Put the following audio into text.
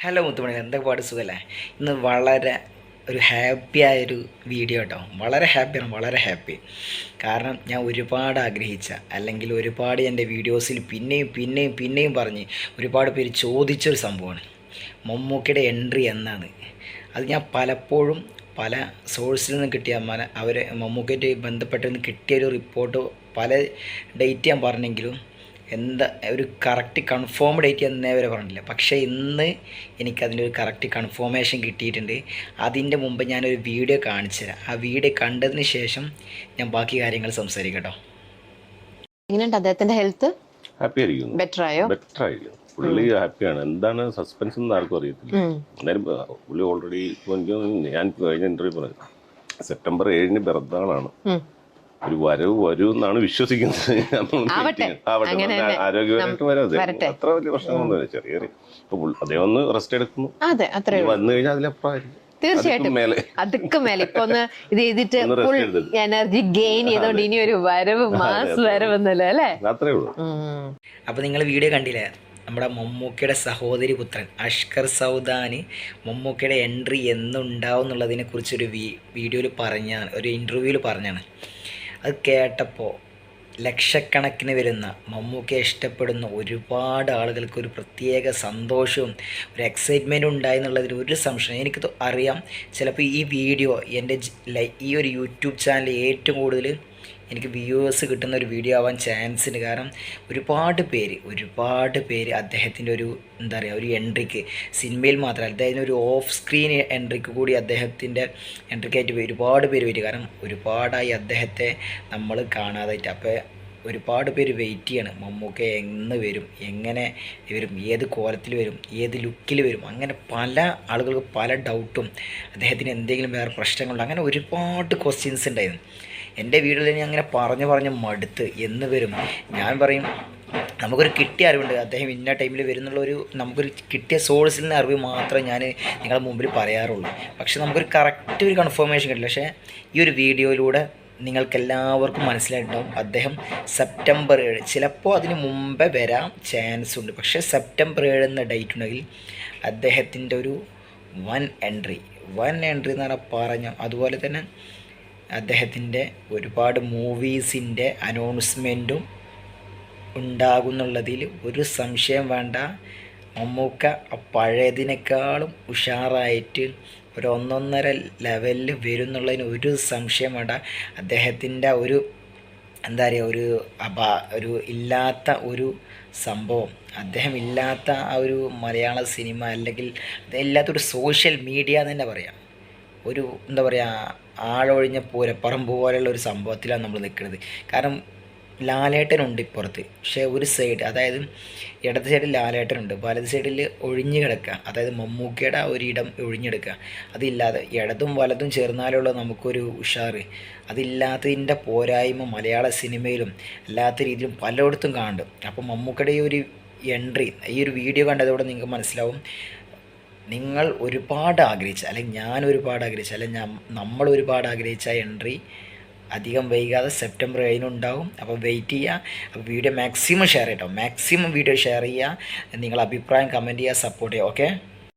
Hello മുത്തുമണി എന്തൊക്കെ പാട് സുഖല്ലേ? ഇന്ന് വളരെ ഒരു ഹാപ്പി ആയൊരു വീഡിയോ കേട്ടോ വളരെ ഹാപ്പിയാണ് വളരെ ഹാപ്പി കാരണം ഞാൻ ഒരുപാട് ആഗ്രഹിച്ച അല്ലെങ്കിൽ ഒരുപാട് എന്റെ വീഡിയോസിൽ പിന്നെയും പിന്നെയും പിന്നെയും പറഞ്ഞ് ഒരുപാട് പേര് ചോദിച്ചൊരു സംഭവമാണ്. മമ്മൂക്കയുടെ എൻട്രി എന്നാണ്. അത് ഞാൻ പലപ്പോഴും പല സോഴ്സിൽ നിന്ന് കിട്ടിയ മല അവർ മമ്മൂക്കയായിട്ട് ബന്ധപ്പെട്ട് കിട്ടിയൊരു റിപ്പോർട്ട് പല ഡേറ്റ് ഞാൻ പറഞ്ഞെങ്കിലും എന്താ ഒരു കറക്റ്റ് കൺഫേം ഡേറ്റ് എന്നേ വരെ പറഞ്ഞില്ല. പക്ഷേ ഇന്ന് എനിക്കതിന്റെ ഒരു കറക്റ്റ് കൺഫോമേഷൻ കിട്ടിയിട്ടുണ്ട്. അതിന്റെ മുമ്പ് ഞാനൊരു വീഡിയോ കാണിച്ചു തരാം. ആ വീഡിയോ കണ്ടതിന് ശേഷം ഞാൻ ബാക്കി കാര്യങ്ങൾ സംസാരിക്കട്ടോ കേട്ടോ. എങ്ങനെയുണ്ട് അദ്ദേഹത്തിന്റെ ഹെൽത്ത്? ഹാപ്പി ആയിരിക്കുന്നു. ബെറ്റർ ആയോ? ബെറ്റർ ആയിരിക്കും പുള്ളി ഹാപ്പിയാണ് എന്താണ് സസ്പെൻസ് എന്ന് ആർക്കും അറിയത്തില്ല. എന്നാലും പുള്ളി ഓൾറെഡി എനിക്ക് ഞാൻ കഴിഞ്ഞ ഇന്റർവ്യൂ പറഞ്ഞു സെപ്റ്റംബർ ഏഴിന് പിറന്നാളാണ്. ഒരു വരവ് വരും എന്നാണ് വിശ്വസിക്കുന്നത്. ആരോഗ്യപരമായിട്ട് വരാം അത്ര വലിയ പ്രശ്നമൊന്നുമില്ല ചെറിയ ചെറിയ ഇപ്പൊ അദ്ദേഹം ഒന്ന് റെസ്റ്റ് എടുക്കുന്നു. അതെ അത്രേ ഉള്ളൂ. വന്നു കഴിഞ്ഞാൽ അതിലപ്പുറമായിരിക്കും. തീർച്ചയായിട്ടും. അതിക്കും മേലെ. ഇപ്പൊ ഒന്ന് ഇത് ചെയ്തിട്ട് ഫുൾ എനർജി ഗെയിൻ ചെയ്തോണ്ട് ഇനി ഒരു വരവ് മാസ് വരവെന്നല്ല അല്ലേ? അത്രേ ഉള്ളൂ. അപ്പൊ അപ്പോൾ നിങ്ങൾ വീഡിയോ കണ്ടില്ലേ? നമ്മുടെ മമ്മൂക്കയുടെ സഹോദരി പുത്രൻ അഷ്കർ സൗദാന് മമ്മൂക്കയുടെ എൻട്രി എന്നുണ്ടാവും എന്നുള്ളതിനെ കുറിച്ചൊരു വീ വീഡിയോയിൽ പറഞ്ഞാണ് ഒരു ഇന്റർവ്യൂവിൽ പറഞ്ഞാണ്. അത് കേട്ടപ്പോൾ ലക്ഷക്കണക്കിന് വരുന്ന മമ്മൂക്കയെ ഇഷ്ടപ്പെടുന്ന ഒരുപാട് ആളുകൾക്ക് ഒരു പ്രത്യേക സന്തോഷവും ഒരു എക്സൈറ്റ്മെന്റും ഉണ്ടായി എന്നുള്ളതിൽ ഒരു സംശയം എനിക്ക് അറിയാം. ചിലപ്പോൾ ഈ വീഡിയോ എന്റെ ഈ ഒരു യൂട്യൂബ് ചാനൽ ഏറ്റവും കൂടുതൽ എനിക്ക് വ്യൂവേഴ്സ് കിട്ടുന്ന ഒരു വീഡിയോ ആവാൻ ചാൻസ് ഉണ്ട് കാരണം ഒരുപാട് പേര് ഒരുപാട് പേര് അദ്ദേഹത്തിന്റെ ഒരു എന്താ പറയുക ഒരു എൻട്രിക്ക് സിനിമയിൽ മാത്രമല്ല അദ്ദേഹത്തിന് ഒരു ഓഫ് സ്ക്രീൻ എൻട്രിക്ക് കൂടി അദ്ദേഹത്തിന്റെ എൻട്രിക്കായിട്ട് ഒരുപാട് പേര് വരും. കാരണം ഒരുപാടായി അദ്ദേഹത്തെ നമ്മൾ കാണാതായിട്ട്. അപ്പോൾ ഒരുപാട് പേര് വെയിറ്റ് ചെയ്യാണ്. മമ്മൂക്ക എന്ന് വരും എങ്ങനെ വരും ഏത് കോലത്തിൽ വരും ഏത് ലുക്കിൽ വരും അങ്ങനെ പല ആളുകൾക്ക് പല ഡൗട്ടും അദ്ദേഹത്തിന് എന്തെങ്കിലും വേറെ പ്രശ്നങ്ങളുണ്ട് അങ്ങനെ ഒരുപാട് ക്വസ്റ്റ്യൻസ് ഉണ്ടായിരുന്നു. എന്റെ വീട്ടിൽ ഞാൻ അങ്ങനെ പറഞ്ഞു പറഞ്ഞ് മടുത്ത് എന്ന് വരും. ഞാൻ പറയും നമുക്കൊരു കിട്ടിയ അറിവുണ്ട്. അദ്ദേഹം ഇന്ന ടൈമിൽ വരുന്നുള്ള ഒരു നമുക്കൊരു കിട്ടിയ സോഴ്സിൽ നിന്ന് അറിവ് മാത്രമേ ഞാൻ നിങ്ങളുടെ മുമ്പിൽ പറയാറുള്ളൂ. പക്ഷേ നമുക്കൊരു കറക്റ്റ് ഒരു കൺഫർമേഷൻ കിട്ടില്ല. പക്ഷേ ഈ ഒരു വീഡിയോയിലൂടെ നിങ്ങൾക്കെല്ലാവർക്കും മനസ്സിലായിട്ടുണ്ടാവും. അദ്ദേഹം സെപ്റ്റംബർ ഏഴ് ചിലപ്പോൾ അതിന് മുമ്പേ വരാം ചാൻസ് ഉണ്ട്. പക്ഷേ സെപ്റ്റംബർ ഏഴ് എന്ന ഡേറ്റ് ഉണ്ടെങ്കിൽ അദ്ദേഹത്തിന്റെ ഒരു വൺ എൻട്രി വൺ എൻട്രി എന്ന് പറഞ്ഞാൽ പറഞ്ഞ. അതുപോലെ തന്നെ അദ്ദേഹത്തിന്റെ ഒരുപാട് മൂവീസിന്റെ അനൗൺസ്മെന്റും ഉണ്ടാകുന്നുള്ളതിൽ ഒരു സംശയം വേണ്ട. മമ്മൂക്ക പഴയതിനേക്കാളും ഉഷാറായിട്ട് ഒരു ഒന്നൊന്നര ലെവലിൽ വരും എന്നുള്ളതിന് ഒരു സംശയം വേണ്ട. അദ്ദേഹത്തിന്റെ ഒരു എന്താ പറയുക ഒരു അപാ ഒരു ഇല്ലാത്ത ഒരു സംഭവം. അദ്ദേഹം ഇല്ലാത്ത ആ ഒരു മലയാള സിനിമ അല്ലെങ്കിൽ ഇല്ലാത്തൊരു സോഷ്യൽ മീഡിയ തന്നെ പറയാം. ഒരു എന്താ പറയുക ആളൊഴിഞ്ഞ പൂരപ്പറമ്പ് പോലെയുള്ള ഒരു സംഭവത്തിലാണ് നമ്മൾ നിൽക്കുന്നത് കാരണം ലാലേട്ടനുണ്ട് ഇപ്പുറത്ത്. പക്ഷേ ഒരു സൈഡ് അതായത് ഇടത് സൈഡിൽ ലാലേട്ടനുണ്ട്. വലത് സൈഡിൽ ഒഴിഞ്ഞു കിടക്കുക. അതായത് മമ്മൂക്കയുടെ ആ ഒരു ഇടം ഒഴിഞ്ഞെടുക്കുക അതില്ലാതെ ഇടതും വലതും ചേർന്നാലുള്ള നമുക്കൊരു ഉഷാറ്. അതില്ലാത്തതിന്റെ പോരായ്മ മലയാള സിനിമയിലും അല്ലാത്ത രീതിയിലും പലയിടത്തും കാണുന്നുണ്ട്. അപ്പോൾ മമ്മൂക്കയുടെ ഈ ഒരു എൻട്രി ഈ ഒരു വീഡിയോ കണ്ടതോടെ നിങ്ങൾക്ക് മനസ്സിലാവും. നിങ്ങൾ ഒരുപാട് ആഗ്രഹിച്ച അല്ലെങ്കിൽ ഞാൻ ഒരുപാട് ആഗ്രഹിച്ച അല്ലെങ്കിൽ ഞാൻ നമ്മൾ ഒരുപാട് ആഗ്രഹിച്ച എൻട്രി അധികം വൈകാതെ സെപ്റ്റംബർ കഴിഞ്ഞുണ്ടാവും. അപ്പോൾ വെയിറ്റ് ചെയ്യുക. അപ്പോൾ വീഡിയോ മാക്സിമം ഷെയർ ചെയ്യട്ടോ. മാക്സിമം വീഡിയോ ഷെയർ ചെയ്യുക. നിങ്ങൾ അഭിപ്രായം കമന്റ് ചെയ്യുക സപ്പോർട്ട് ചെയ്യുക. ഓക്കെ